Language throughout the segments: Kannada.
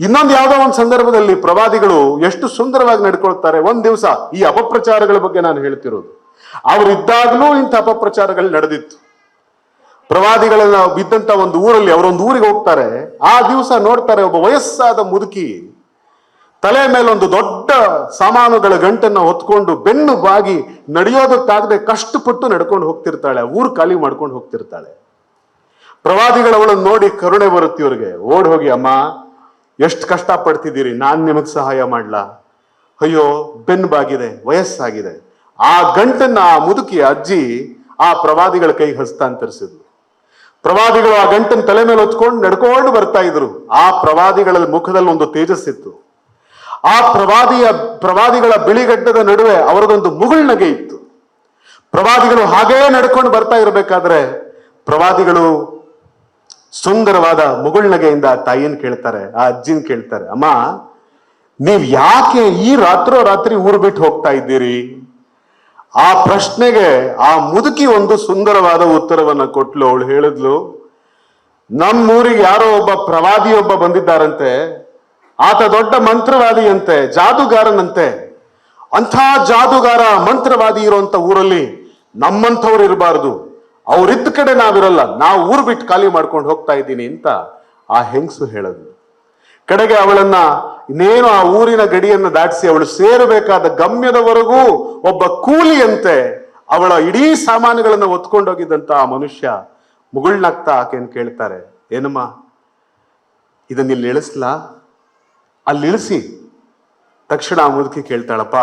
ಇನ್ನೊಂದು ಯಾವುದೋ ಒಂದು ಸಂದರ್ಭದಲ್ಲಿ ಪ್ರವಾದಿಗಳು ಎಷ್ಟು ಸುಂದರವಾಗಿ ನಡ್ಕೊಳ್ತಾರೆ. ಒಂದ್ ದಿವಸ ಈ ಅಪಪ್ರಚಾರಗಳ ಬಗ್ಗೆ ನಾನು ಹೇಳ್ತಿರೋದು ಅವರಿದ್ದಾಗಲೂ ಇಂಥ ಅಪಪ್ರಚಾರಗಳು ನಡೆದಿತ್ತು. ಪ್ರವಾದಿಗಳನ್ನ ಬಿದ್ದಂತ ಒಂದು ಊರಲ್ಲಿ ಅವರೊಂದು ಊರಿಗೆ ಹೋಗ್ತಾರೆ. ಆ ದಿವಸ ನೋಡ್ತಾರೆ ಒಬ್ಬ ವಯಸ್ಸಾದ ಮುದುಕಿ ತಲೆ ಮೇಲೆ ಒಂದು ದೊಡ್ಡ ಸಾಮಾನುಗಳ ಗಂಟನ್ನ ಹೊತ್ಕೊಂಡು ಬೆನ್ನು ಬಾಗಿ ನಡೆಯೋದಕ್ಕಾಗದೆ ಕಷ್ಟಪಟ್ಟು ನಡ್ಕೊಂಡು ಹೋಗ್ತಿರ್ತಾಳೆ. ಊರು ಖಾಲಿ ಮಾಡ್ಕೊಂಡು ಹೋಗ್ತಿರ್ತಾಳೆ. ಪ್ರವಾದಿಗಳವಳನ್ನು ನೋಡಿ ಕರುಣೆ ಬರುತ್ತೆ ಇವ್ರಿಗೆ. ಓಡ್ ಹೋಗಿ, ಅಮ್ಮ ಎಷ್ಟು ಕಷ್ಟ ಪಡ್ತಿದ್ದೀರಿ ನಾನ್ ನಿಮಗ್ ಸಹಾಯ ಮಾಡ್ಲಾ? ಅಯ್ಯೋ ಬೆನ್ನು ಬಾಗಿದೆ ವಯಸ್ಸಾಗಿದೆ. ಆ ಗಂಟನ್ನ, ಆ ಮುದುಕಿ ಅಜ್ಜಿ ಆ ಪ್ರವಾದಿಗಳ ಕೈ ಹಸ್ತಾಂತರಿಸಿದ್ರು. ಪ್ರವಾದಿಗಳು ಆ ಗಂಟನ್ ತಲೆ ಮೇಲೆ ಹೊತ್ಕೊಂಡು ನಡ್ಕೊಂಡು ಬರ್ತಾ ಇದ್ರು. ಆ ಪ್ರವಾದಿಗಳ ಮುಖದಲ್ಲಿ ಒಂದು ತೇಜಸ್ಸಿತ್ತು ಆ ಪ್ರವಾದಿಯ, ಪ್ರವಾದಿಗಳ ಬಿಳಿಗಡ್ಡದ ನಡುವೆ ಅವರದೊಂದು ಮುಗುಳ್ನಗೆ ಇತ್ತು. ಪ್ರವಾದಿಗಳು ಹಾಗೇ ನಡ್ಕೊಂಡು ಬರ್ತಾ ಇರಬೇಕಾದ್ರೆ ಪ್ರವಾದಿಗಳು ಸುಂದರವಾದ ಮುಗುಳ್ನಗೆಯಿಂದ ಆ ತಾಯಿನ ಕೇಳ್ತಾರೆ, ಆ ಅಜ್ಜಿನ ಕೇಳ್ತಾರೆ, ಅಮ್ಮ, ನೀವ್ ಯಾಕೆ ಈ ರಾತ್ರೋ ರಾತ್ರಿ ಊರು ಬಿಟ್ಟು ಹೋಗ್ತಾ ಇದ್ದೀರಿ? ಆ ಪ್ರಶ್ನೆಗೆ ಆ ಮುದುಕಿ ಒಂದು ಸುಂದರವಾದ ಉತ್ತರವನ್ನ ಕೊಟ್ಲು, ಅವಳು ಹೇಳಿದ್ಲು, ನಮ್ಮೂರಿಗೆ ಯಾರೋ ಒಬ್ಬ ಪ್ರವಾದಿಯೊಬ್ಬ ಬಂದಿದ್ದಾರಂತೆ, ಆತ ದೊಡ್ಡ ಮಂತ್ರವಾದಿಯಂತೆ, ಜಾದುಗಾರನಂತೆ. ಅಂಥ ಜಾದುಗಾರ ಮಂತ್ರವಾದಿ ಇರುವಂತ ಊರಲ್ಲಿ ನಮ್ಮಂಥವ್ರು ಇರಬಾರ್ದು. ಅವ್ರಿದ್ದ ಕಡೆ ನಾವಿರಲ್ಲ, ನಾವು ಊರು ಬಿಟ್ಟು ಖಾಲಿ ಮಾಡ್ಕೊಂಡು ಹೋಗ್ತಾ ಇದ್ದೀನಿ ಅಂತ ಆ ಹೆಂಗಸು ಹೇಳದ್ಲು ಕಡೆಗೆ ಅವಳನ್ನ ಇನ್ನೇನು ಆ ಊರಿನ ಗಡಿಯನ್ನು ದಾಟಿಸಿ ಅವಳು ಸೇರಬೇಕಾದ ಗಮ್ಯದವರೆಗೂ ಒಬ್ಬ ಕೂಲಿಯಂತೆ ಅವಳ ಇಡೀ ಸಾಮಾನುಗಳನ್ನು ಹೊತ್ಕೊಂಡೋಗಿದ್ದಂತ ಆ ಮನುಷ್ಯ ಮುಗುಳ್ನಾಗ್ತಾ ಆಕೆಯನ್ನು ಕೇಳ್ತಾರೆ, ಏನಮ್ಮ, ಇದನ್ನ ಇಲ್ಲಿ ಇಳಿಸ್ಲಾ? ಅಲ್ಲಿ ಇಳಿಸಿ. ತಕ್ಷಣ ಆ ಮುದುಕಿ ಕೇಳ್ತಾಳಪ್ಪ,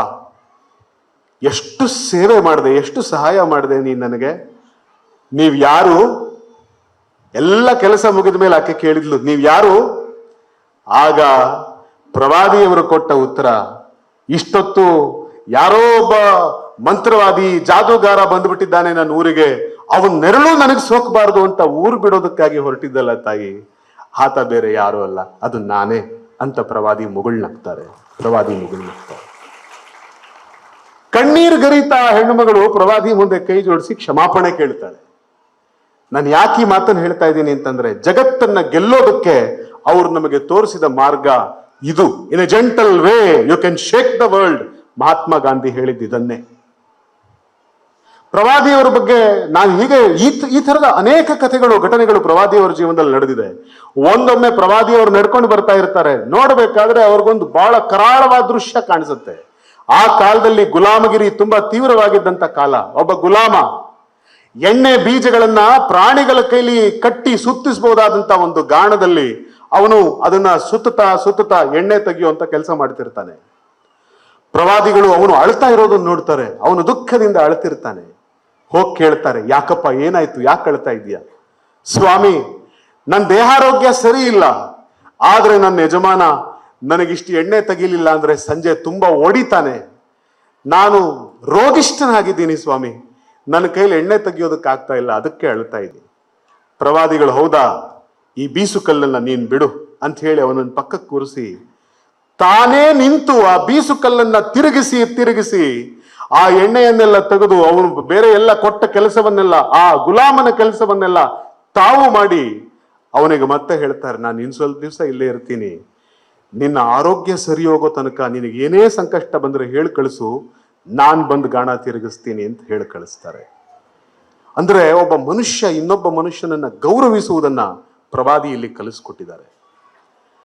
ಎಷ್ಟು ಸೇವೆ ಮಾಡಿದೆ, ಎಷ್ಟು ಸಹಾಯ ಮಾಡಿದೆ ನೀನು ನನಗೆ? ನೀವ್ ಯಾರು? ಎಲ್ಲ ಕೆಲಸ ಮುಗಿದ ಮೇಲೆ ಆಕೆ ಕೇಳಿದ್ಲು, ನೀವು ಯಾರು? ಆಗ ಪ್ರವಾದಿಯವರು ಕೊಟ್ಟ ಉತ್ತರ, ಇಷ್ಟೊತ್ತು ಯಾರೋ ಒಬ್ಬ ಮಂತ್ರವಾದಿ, ಜಾದೂಗಾರ ಬಂದ್ಬಿಟ್ಟಿದ್ದಾನೆ ನನ್ನ ಊರಿಗೆ. ಅವನ್ ನೆರಳು ನನಗೆ ಸೋಕಬಾರದು ಅಂತ ಊರು ಬಿಡೋದಕ್ಕಾಗಿ ಹೊರಟಿದ್ದಲ್ಲ ತಾಯಿ. ಆತ ಬೇರೆ ಯಾರು ಅಲ್ಲ, ಅದು ನಾನೇ ಅಂತ ಪ್ರವಾದಿ ಮುಗುಳ್ನಗ್ತಾರೆ ಪ್ರವಾದಿ ಮುಗುಳ್ನಗ್ತಾರೆ ಕಣ್ಣೀರು ಗರಿತ ಹೆಣ್ಣುಮಗಳು ಪ್ರವಾದಿ ಮುಂದೆ ಕೈ ಜೋಡಿಸಿ ಕ್ಷಮಾಪಣೆ ಕೇಳ್ತಾಳೆ. ನಾನು ಯಾಕೆ ಈ ಮಾತನ್ನು ಹೇಳ್ತಾ ಇದ್ದೀನಿ ಅಂತಂದ್ರೆ ಜಗತ್ತನ್ನ ಗೆಲ್ಲೋದಕ್ಕೆ ಅವ್ರು ನಮಗೆ ತೋರಿಸಿದ ಮಾರ್ಗ ಇದು. In a gentle way you can shake the world Mahatma Gandhi ಹೇಳಿದ್ದು ಇದನ್ನೇ. ಪ್ರವಾದಿಯವರ ಬಗ್ಗೆ ನಾನು ಹೀಗೆ ಈ ತರದ ಅನೇಕ ಕಥೆಗಳು, ಘಟನೆಗಳು ಪ್ರವಾದಿಯವರ ಜೀವನದಲ್ಲಿ ನಡೆದಿದೆ. ಒಂದೊಮ್ಮೆ ಪ್ರವಾದಿಯವರು ನಡ್ಕೊಂಡು ಬರ್ತಾ ಇರ್ತಾರೆ. ನೋಡಬೇಕಾದ್ರೆ ಅವ್ರಿಗೊಂದು ಬಹಳ ಕರಾಳವಾದ ದೃಶ್ಯ ಕಾಣಿಸುತ್ತೆ. ಆ ಕಾಲದಲ್ಲಿ ಗುಲಾಮಗಿರಿ ತುಂಬಾ ತೀವ್ರವಾಗಿದ್ದಂತ ಕಾಲ. ಒಬ್ಬ ಗುಲಾಮ ಎಣ್ಣೆ ಬೀಜಗಳನ್ನ ಪ್ರಾಣಿಗಳ ಕೈಲಿ ಕಟ್ಟಿ ಸುತ್ತಿಸಬಹುದಾದಂತ ಒಂದು ಗಾಣದಲ್ಲಿ ಅವನು ಅದನ್ನ ಸುತ್ತುತ್ತಾ ಸುತ್ತುತ್ತಾ ಎಣ್ಣೆ ತೆಗೆಯುವಂತ ಕೆಲಸ ಮಾಡ್ತಿರ್ತಾನೆ. ಪ್ರವಾದಿಗಳು ಅವನು ಅಳ್ತಾ ಇರೋದನ್ನು ನೋಡ್ತಾರೆ. ಅವನು ದುಃಖದಿಂದ ಅಳ್ತಿರ್ತಾನೆ. ಹೋಗ್ ಕೇಳ್ತಾರೆ, ಯಾಕಪ್ಪ, ಏನಾಯ್ತು? ಯಾಕೆ ಅಳ್ತಾ ಇದೀಯ ಸ್ವಾಮಿ ನನ್ನ ದೇಹಾರೋಗ್ಯ ಸರಿ ಇಲ್ಲ. ಆದ್ರೆ ನನ್ನ ಯಜಮಾನ ನನಗಿಷ್ಟು ಎಣ್ಣೆ ತೆಗಿಲಿಲ್ಲ ಅಂದ್ರೆ ಸಂಜೆ ತುಂಬಾ ಓಡಿತಾನೆ. ನಾನು ರೋಗಿಷ್ಠನಾಗಿದ್ದೀನಿ ಸ್ವಾಮಿ. ನನ್ನ ಕೈಯಲ್ಲಿ ಎಣ್ಣೆ ತೆಗಿಯೋದಕ್ಕೆ ಆಗ್ತಾ ಇಲ್ಲ, ಅದಕ್ಕೆ ಅಳ್ತಾ ಇದೆ ಪ್ರವಾದಿಗಳು, ಹೌದಾ? ಈ ಬೀಸು ಕಲ್ಲನ್ನು ನೀನು ಬಿಡು ಅಂತ ಹೇಳಿ ಅವನನ್ನ ಪಕ್ಕಕ್ಕೆ ಕೂರಿಸಿ, ತಾನೇ ನಿಂತು ಆ ಬೀಸು ಕಲ್ಲನ್ನು ತಿರುಗಿಸಿ ತಿರುಗಿಸಿ ಆ ಎಣ್ಣೆಯನ್ನೆಲ್ಲ ತೆಗೆದು ಅವನು ಬೇರೆ ಎಲ್ಲ ಕೊಟ್ಟ ಕೆಲಸವನ್ನೆಲ್ಲ, ಆ ಗುಲಾಮನ ಕೆಲಸವನ್ನೆಲ್ಲ ತಾವು ಮಾಡಿ, ಅವನಿಗೆ ಮತ್ತೆ ಹೇಳ್ತಾರೆ, ನಾನು ಇನ್ನು ಸ್ವಲ್ಪ ದಿವಸ ಇಲ್ಲೇ ಇರ್ತೀನಿ. ನಿನ್ನ ಆರೋಗ್ಯ ಸರಿ ಹೋಗೋ ತನಕ ನಿನಗೇನೇ ಸಂಕಷ್ಟ ಬಂದರೆ ಹೇಳಿ ಕಳಿಸು. ನಾನ್ ಬಂದು ಗಾಣ ತಿರುಗಿಸ್ತೀನಿ ಅಂತ ಹೇಳಿ ಕಳಿಸ್ತಾರೆ. ಅಂದ್ರೆ ಒಬ್ಬ ಮನುಷ್ಯ ಇನ್ನೊಬ್ಬ ಮನುಷ್ಯನನ್ನ ಗೌರವಿಸುವುದನ್ನ ಪ್ರವಾದಿಯಲ್ಲಿ ಕಲಿಸ್ಕೊಟ್ಟಿದ್ದಾರೆ.